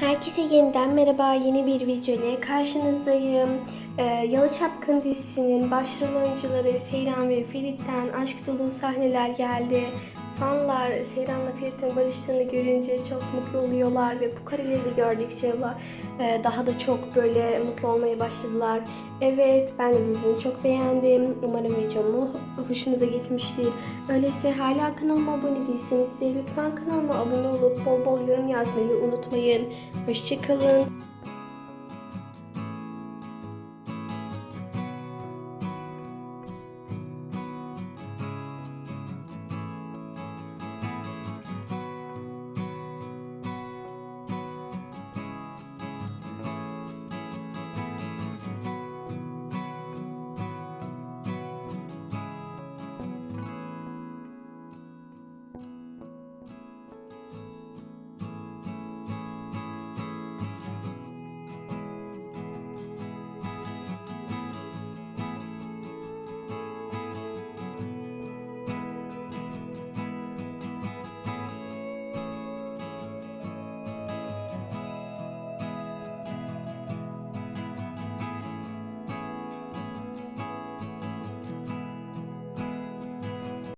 Herkese yeniden merhaba. Yeni bir video ile karşınızdayım. Ee, Yalı Çapkın dizisinin başrol oyuncuları Seyran ve Ferit'ten aşk dolu sahneler geldi. Fanlar Seyran'la Ferit'in barıştığını görünce çok mutlu oluyorlar ve bu kareleri gördükçe e, daha da çok böyle mutlu olmaya başladılar. Evet ben de dizini çok beğendim. Umarım videomu hoşunuza gitmiştir. Öyleyse hala kanalıma abone değilseniz lütfen kanalıma abone olup bol bol yorum yazmayı unutmayın. Hoşçakalın.